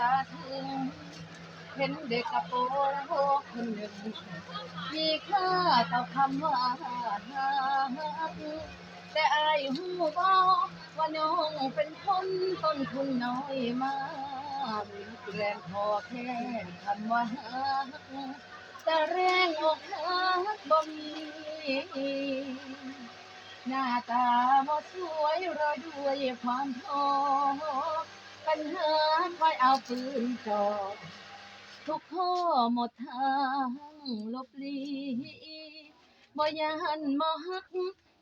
ตาถึงเห็นเด็กกระโปรงคนหนึ่งมีค่าต่อคำว่าฮักแต่อายหูบอกว่าน้องเป็นคนต้นทุนน้อยมากแรงพอแค่คำว่าฮักแต่แรงอกหักบ่มีหน้าตาบ่สวยรอด้วยความท้อ ปัญหาคอยเอาปืนจ่อทุกข้อหมดทางลบลีบ่ยันบ่ฮัก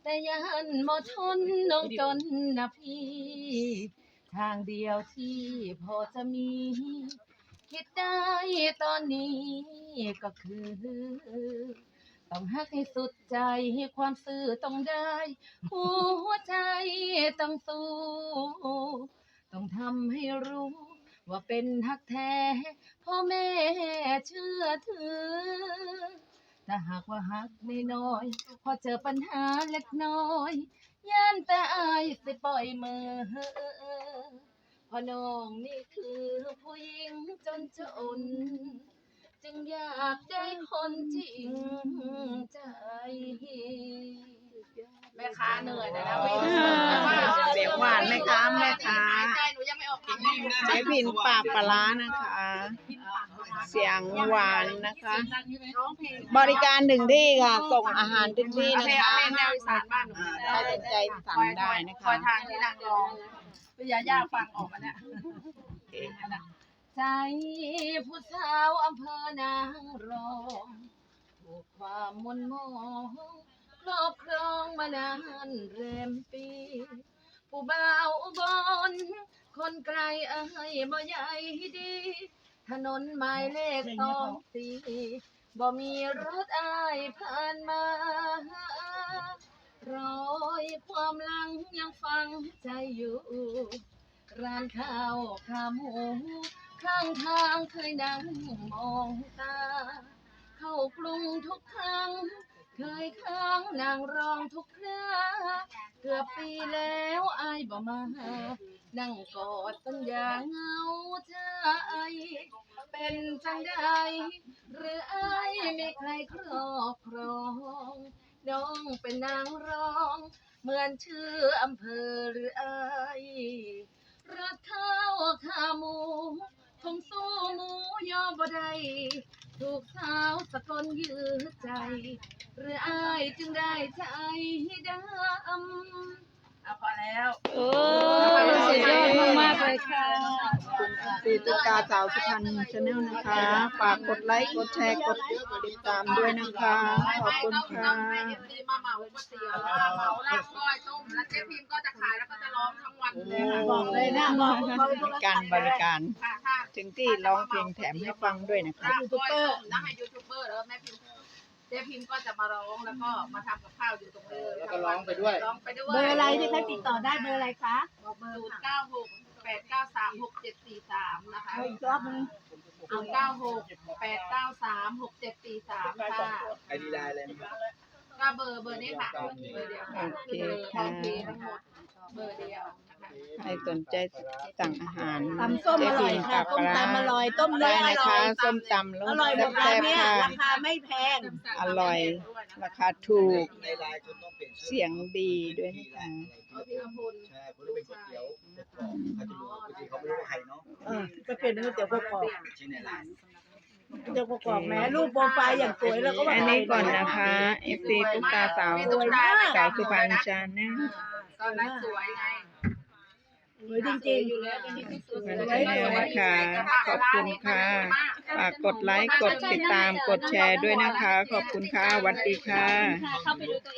แต่ยันบ่ทนน้องจนนะพี่ ทางเดียวที่พอจะมี คิดได้ตอนนี้ก็คือ ต้องฮักให้สุดใจให้ความซื่อต้องได้ หัวใจต้องสู้ ต้องทำให้รู้ ว่าเป็นฮักแท้พ่อแม่เชื่อถือ ถ้าหากว่าฮักไม่น้อย พอเจอปัญหาเล็กน้อยย่านแต่อายสิปล่อยมือพอน้องนี่คือผู้หญิงจนจน จึงอยากได้คนจริงใจ แม่ค้าเหนื่อยนะนะไม่ง หวานไหมคะแม่ค้าใจหนูยังไม่ออกจริงเจ๊พินปากปลาร้านะคะ เสียงหวานนะคะร้องเพลงบริการถึงที่ค่ะ ส่งอาหารถึงที่เอานะเพลงคะเอาเพลงแนวอีสานบ้านหนูถ้าสนใจสั่งได้นะคอคะยทางที่นางร้องพิยาย่าฟังออกมาเนี่ยใจผู้สาวอำเภอนางรองถูกความมนมองครอบครองมานานเรมปี ผู้บ่าวอุบลคนไกลเอ้ยบ่ใหญ่ดี ถนนหมายเลขสองสี่บ่มีรถอายผ่านมา รอยความหลังยังฟังใจอยู่ ร้านข้าวขาหมูข้างทางเคยนั่งมองตา เข้ากรุงทุกครั้ง เคยค้างนางรองทุกครา เกือบปีแล้วอายบ่มานั่งกอดสัญญาเหงาใจเป็นจังใดหรืออายไม่ใครครอบครองน้องเป็นนางรอง เหมือนชื่ออำเภอหรืออายรักข้าขาหมูคงสู้หมูยอมบ่ได้ถูกสาวสะกลยื้อใจ หรืออายจึงได้ใจดำอะพอแล้วโอ้สุดยอดมากๆเลยค่ะคือตุ๊กตาสาวสุพรรณชาแนลนะคะ ฝากกดไลค์ กดแชร์ กดติดตามด้วยนะคะ ขอบคุณค่ะมาเหมาก๋วยเตี๋ยวมาเหมาลาบก้อยต้มแล้วเจ๊พิมก็จะขายแล้วก็จะร้องทั้งวันเลยค่ะบอกเลยนะบอกบอกการบริการค่ะค่ะถึงที่ร้องเพลงแถมให้ฟังด้วยนะคะยูทูบเบอร์นะให้ยูทูบเบอร์แล้วแม่พิมพ์ เจ๊พิมพ์ก็จะมาร้องแล้วก็มาทำกับข้าวอยู่ตรงนี้แล้วก็ร้องไปด้วย ร้องไปด้วยเบอร์อะไรที่ใครติดต่อได้เบอร์อะไรคะบอกเบอร์ศูนย์เก้าหกแปดเก้าสามหกเจ็ดสี่สามนะคะเอาอีกรอบนึงศูนย์เก้าหกแปดเก้าสามหกเจ็ดสี่สามค่ะไอดีไลน์อะไรนะครับ ก็เบอร์เบอร์นี้ค่ะเบอร์เดียวค่ะโอเคเบอร์ค่ะโอเคทั้งหมดเบอร์เดียวนะคะ ใครสนใจสั่งอาหารตำส้มอร่อยค่ะต้มตำอร่อยต้มได้เนื้ออนะร่อคะยส้มตำรอสร่อยหมดร้าแซ่นบเนี่ยๆค่ะราคาไม่แพง อร่อย ราคาถูกในไลน์คุณต้องเปลี่ยนชื่อเสียงดีด้วยนะคะเอาพี่อภุลใช่คุณต้องเป็นก๋วยเตี๋ยวเขาจะรู้ก๋วยเตี๋ยวเขาไม่รู้ว่าใครเนาะเออก็เปลี่ยนเป็นก๋วยเตี๋ยวกรอบชื่อในไลน์ๆก๋วยเตี๋ยวกรอบๆแม้รูปโปรไฟล์อย่างสวยแล้วก็ว่าอันนี้ก่อนนะคะ FC ตุ๊กตาสาวสาวสุพรรณชาแนล ตอนนั้นสวยไง สวยจริงอยู่แล้วเป็นที่สุดมันชาแนลนะคะขอบคุณค่ะ ฝากกดไลค์ กดติดตาม กดแชร์ด้วยนะคะ ขอบคุณค่ะสวัสดีค่ะๆเข้าไปดูตัว